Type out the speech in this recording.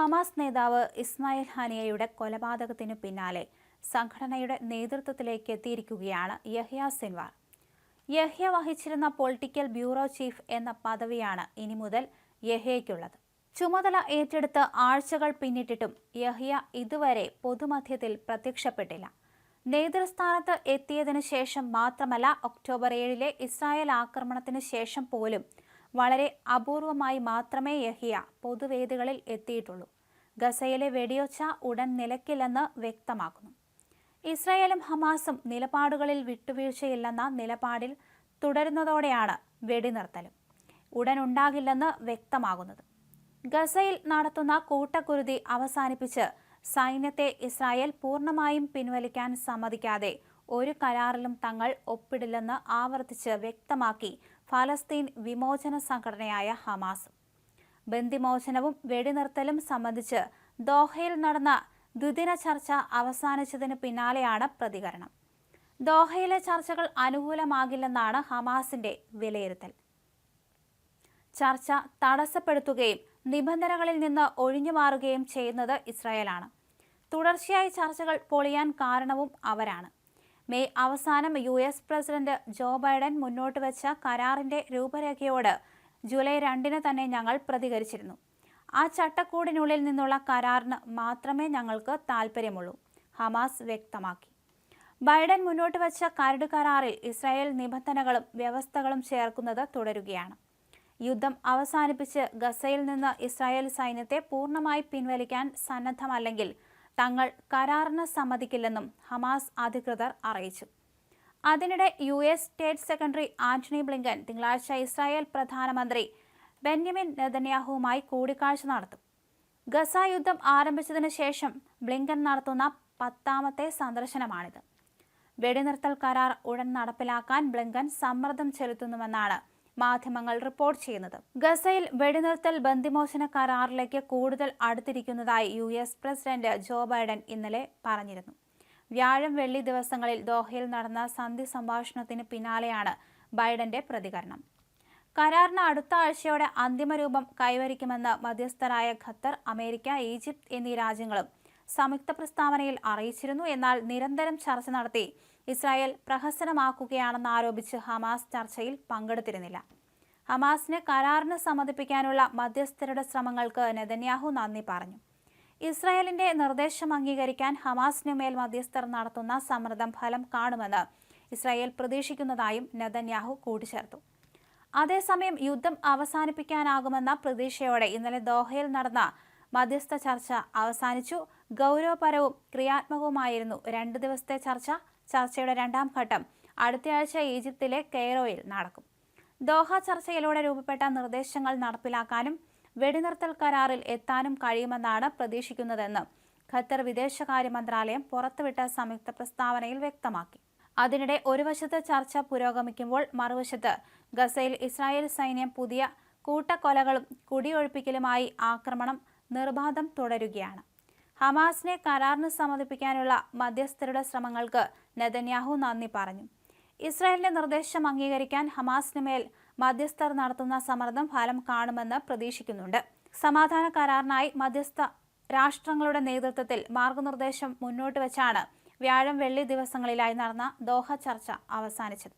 Hamas നേതാവ് ഇസ്മായിൽ ഹാനിയയുടെ കൊലപാതകത്തിനു പിന്നാലെ സംഘടനയുടെ നേതൃത്വത്തിലേക്ക് എത്തിയിരിക്കുകയാണ് യഹ്യ സിൻവാർ യഹ്യ വഹിച്ചിരുന്ന പൊളിറ്റിക്കൽ ബ്യൂറോ ചീഫ് എന്ന പദവിയാണ് ഇനി മുതൽ യഹ്യയ്ക്കുള്ളത്. ചുമതല ഏറ്റെടുത്ത് ആഴ്ചകൾ പിന്നിട്ടിട്ടും യഹ്യ ഇതുവരെ പൊതുമധ്യത്തിൽ പ്രത്യക്ഷപ്പെട്ടില്ല. നേതൃസ്ഥാനത്ത് എത്തിയതിനു ശേഷം മാത്രമല്ല ഒക്ടോബർ ഏഴിലെ ഇസ്രായേൽ ആക്രമണത്തിന് ശേഷം പോലും വളരെ അപൂർവമായി മാത്രമേ യഹിയ പൊതുവേദികളിൽ എത്തിയിട്ടുള്ളൂ. ഗസയിലെ വെടിയൊച്ച ഉടൻ നിലയ്ക്കില്ലെന്ന് വ്യക്തമാക്കുന്നു. ഇസ്രായേലും ഹമാസും നിലപാടുകളിൽ വിട്ടുവീഴ്ചയില്ലെന്ന നിലപാടിൽ തുടരുന്നതോടെയാണ് വെടിനിർത്തലും. ഉടൻ ഉണ്ടാകില്ലെന്ന് വ്യക്തമാകുന്നത്. ഗസയിൽ നടത്തുന്ന കൂട്ടക്കുരുതി അവസാനിപ്പിച്ച് സൈന്യത്തെ ഇസ്രായേൽ പൂർണമായും പിൻവലിക്കാൻ സമ്മതിക്കാതെ ഒരു കരാറിലും തങ്ങൾ ഒപ്പിടില്ലെന്ന് ആവർത്തിച്ച് വ്യക്തമാക്കി ഫലസ്തീൻ വിമോചന സംഘടനയായ ഹമാസ്. ബന്ദിമോചനവും വെടിനിർത്തലും സംബന്ധിച്ച് ദോഹയിൽ നടന്ന ദ്വിദിന ചർച്ച അവസാനിച്ചതിന് പിന്നാലെയാണ് പ്രതികരണം. ദോഹയിലെ ചർച്ചകൾ അനുകൂലമാകില്ലെന്നാണ് ഹമാസിന്റെ വിലയിരുത്തൽ. ചർച്ച തടസ്സപ്പെടുത്തുകയും നിബന്ധനകളിൽ നിന്ന് ഒഴിഞ്ഞു മാറുകയും ചെയ്യുന്നത് ഇസ്രായേലാണ്. തുടർച്ചയായി ചർച്ചകൾ പൊളിയാൻ കാരണവും അവരാണ്. മെയ് അവസാനം U S president Joe Biden മുന്നോട്ട് വെച്ച കരാറിന്റെ രൂപരേഖയോട് ജൂലൈ രണ്ടിന് തന്നെ ഞങ്ങൾ പ്രതികരിച്ചിരുന്നു. ആ ചട്ടക്കൂടിനുള്ളിൽ നിന്നുള്ള കരാറിന് മാത്രമേ ഞങ്ങൾക്ക് താൽപ്പര്യമുള്ളൂ ഹമാസ് വ്യക്തമാക്കി. ബൈഡൻ മുന്നോട്ട് വെച്ച കരട് കരാറിൽ ഇസ്രായേൽ നിബന്ധനകളും വ്യവസ്ഥകളും ചേർക്കുന്നത് തുടരുകയാണ്. യുദ്ധം അവസാനിപ്പിച്ച് ഗസയിൽ നിന്ന് ഇസ്രായേൽ സൈന്യത്തെ പൂർണമായി പിൻവലിക്കാൻ സന്നദ്ധമല്ലെങ്കിൽ തങ്ങൾ കരാറിന് സമ്മതിക്കില്ലെന്നും ഹമാസ് അധികൃതർ അറിയിച്ചു. അതിനിടെ U S state secretary Antony Blinken തിങ്കളാഴ്ച ഇസ്രായേൽ പ്രധാനമന്ത്രി ബെന്യമിൻ നെതന്യാഹുവുമായി കൂടിക്കാഴ്ച നടത്തും. ഗസ യുദ്ധം ആരംഭിച്ചതിന് ശേഷം ബ്ലിങ്കൻ നടത്തുന്ന പത്താമത്തെ സന്ദർശനമാണിത്. വെടിനിർത്തൽ കരാർ ഉടൻ നടപ്പിലാക്കാൻ ബ്ലിങ്കൻ സമ്മർദ്ദം ചെലുത്തുന്നുവെന്നാണ് മാധ്യമങ്ങൾ റിപ്പോർട്ട് ചെയ്യുന്നത്. ഗസയിൽ വെടിനിർത്തൽ ബന്ദിമോചന കരാറിലേക്ക് കൂടുതൽ അടുത്തിരിക്കുന്നതായി U S president Joe Biden ഇന്നലെ പറഞ്ഞിരുന്നു. വ്യാഴം വെള്ളി ദിവസങ്ങളിൽ ദോഹയിൽ നടന്ന സന്ധി സംഭാഷണത്തിന് പിന്നാലെയാണ് ബൈഡന്റെ പ്രതികരണം. കരാറിന് അടുത്ത ആഴ്ചയോടെ അന്തിമരൂപം കൈവരിക്കുമെന്ന് മധ്യസ്ഥരായ ഖത്തർ അമേരിക്ക ഈജിപ്ത് എന്നീ രാജ്യങ്ങളും സംയുക്ത പ്രസ്താവനയിൽ അറിയിച്ചിരുന്നു. എന്നാൽ നിരന്തരം ചർച്ച നടത്തി ഇസ്രായേൽ പ്രഹസനമാക്കുകയാണെന്ന് ആരോപിച്ച് ഹമാസ് ചർച്ചയിൽ പങ്കെടുത്തിരുന്നില്ല. ഹമാസിനെ കരാറിന് സമ്മതിപ്പിക്കാനുള്ള മധ്യസ്ഥരുടെ ശ്രമങ്ങൾക്ക് നെതന്യാഹു നന്ദി പറഞ്ഞു. ഇസ്രായേലിന്റെ നിർദ്ദേശം അംഗീകരിക്കാൻ ഹമാസിനു മേൽ മധ്യസ്ഥർ നടത്തുന്ന സമ്മർദ്ദം ഫലം കാണുമെന്ന് ഇസ്രായേൽ പ്രതീക്ഷിക്കുന്നതായും നെതന്യാഹു കൂട്ടിച്ചേർത്തു. അതേസമയം യുദ്ധം അവസാനിപ്പിക്കാനാകുമെന്ന പ്രതീക്ഷയോടെ ഇന്നലെ ദോഹയിൽ നടന്ന മധ്യസ്ഥ ചർച്ച അവസാനിച്ചു. ഗൗരവപരവും ക്രിയാത്മകവുമായിരുന്നു രണ്ട് ദിവസത്തെ ചർച്ച. ചർച്ചയുടെ രണ്ടാം ഘട്ടം അടുത്തയാഴ്ച ഈജിപ്തിലെ കെയ്റോയിൽ നടക്കും. ദോഹ ചർച്ചയിലൂടെ രൂപപ്പെട്ട നിർദ്ദേശങ്ങൾ നടപ്പിലാക്കാനും വെടിനിർത്തൽ കരാറിൽ എത്താനും കഴിയുമെന്നാണ് പ്രതീക്ഷിക്കുന്നതെന്ന് ഖത്തർ വിദേശകാര്യ മന്ത്രാലയം പുറത്തുവിട്ട സംയുക്ത പ്രസ്താവനയിൽ വ്യക്തമാക്കി. അതിനിടെ ഒരു വശത്ത് ചർച്ച പുരോഗമിക്കുമ്പോൾ മറുവശത്ത് ഗസയിൽ ഇസ്രായേൽ സൈന്യം പുതിയ കൂട്ടക്കൊലകളും കുടിയൊഴിപ്പിക്കലുമായി ആക്രമണം നിർബാധം തുടരുകയാണ്. ഹമാസിനെ കരാറിന് സമ്മതിപ്പിക്കാനുള്ള മധ്യസ്ഥരുടെ ശ്രമങ്ങൾക്ക് നെതന്യാഹു നന്ദി പറഞ്ഞു. ഇസ്രായേലിന്റെ നിർദ്ദേശം അംഗീകരിക്കാൻ ഹമാസിന് മേൽ മധ്യസ്ഥർ നടത്തുന്ന സമ്മർദ്ദം ഫലം കാണുമെന്ന് പ്രതീക്ഷിക്കുന്നുണ്ട്. സമാധാന കരാറിനായി മധ്യസ്ഥ രാഷ്ട്രങ്ങളുടെ നേതൃത്വത്തിൽ മാർഗനിർദ്ദേശം മുന്നോട്ട് വെച്ചാണ് വ്യാഴം വെള്ളി ദിവസങ്ങളിലായി നടന്ന ദോഹ ചർച്ച അവസാനിച്ചത്.